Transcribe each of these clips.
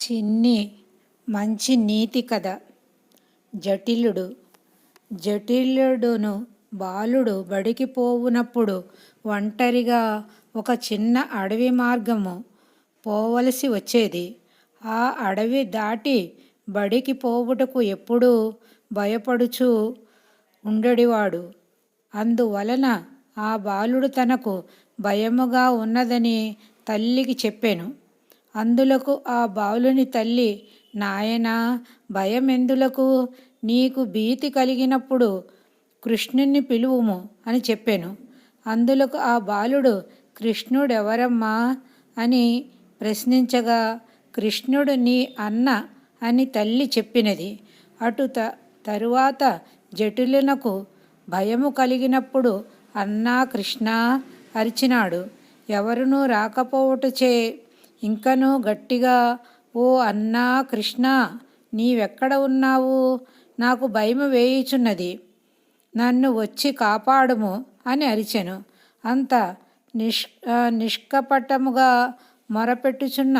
చిన్ని మంచి నీతి కథ. జటిలుడు. జటిలుడును బాలుడు బడికి పోవునప్పుడు ఒంటరిగా ఒక చిన్న అడవి మార్గము పోవలసి వచ్చేది. ఆ అడవి దాటి బడికి పోవుటకు ఎప్పుడూ భయపడుచూ ఉండడివాడు అందువలన ఆ బాలుడు తనకు భయముగా ఉన్నదని తల్లికి చెప్పాను. అందులకు ఆ బాలుని తల్లి నాయనా భయమెందులకు? నీకు భీతి కలిగినప్పుడు కృష్ణుణ్ణి పిలువుము అని చెప్పాను. అందులకు ఆ బాలుడు కృష్ణుడెవరమ్మా? అని ప్రశ్నించగా కృష్ణుడు నీ అన్న అని తల్లి చెప్పినది. అటు త తరువాత జటిలునకు భయము కలిగినప్పుడు అన్నా కృష్ణ అరిచినాడు. ఎవరునూ రాకపోవుటచే ఇంకనూ గట్టిగా ఓ అన్నా కృష్ణ నీవెక్కడ ఉన్నావు? నాకు భయము వేయుచున్నది. నన్ను వచ్చి కాపాడుము అని అరిచెను. అంత నిష్ నిష్కపటముగా మొరపెట్టుచున్న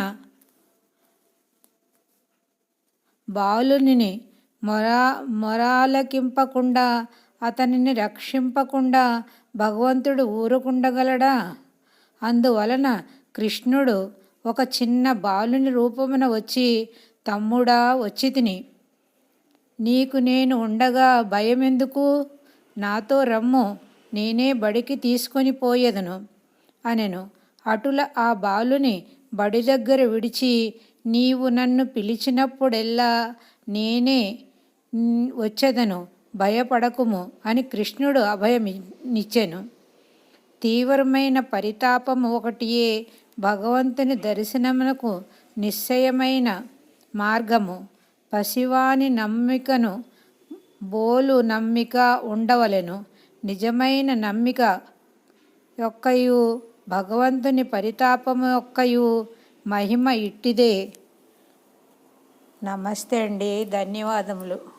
బాలుని మొరా మొరాలకింపకుండా అతనిని రక్షింపకుండా భగవంతుడు ఊరుకుండగలడా? అందువలన కృష్ణుడు ఒక చిన్న బాలుని రూపమున వచ్చి తమ్ముడా వచ్చి తిని. నీకు నేను ఉండగా భయమెందుకు? నాతో రమ్ము. నేనే బడికి తీసుకొని పోయేదను. అనెను. అటుల ఆ బాలుని బడి దగ్గర విడిచి నీవు నన్ను పిలిచినప్పుడెల్లా నేనే వచ్చేదను. భయపడకుము అని కృష్ణుడు అభయమిచ్చెను. తీవ్రమైన పరితాపము ఒకటియే భగవంతుని దర్శనమునకు నిశ్చయమైన మార్గము. పసివాని నమ్మికను బోలు నమ్మిక ఉండవలెను. నిజమైన నమ్మిక యొక్కయు భగవంతుని పరితాపము యొక్కయు మహిమ ఇట్టిదే. నమస్తే అండి. ధన్యవాదములు.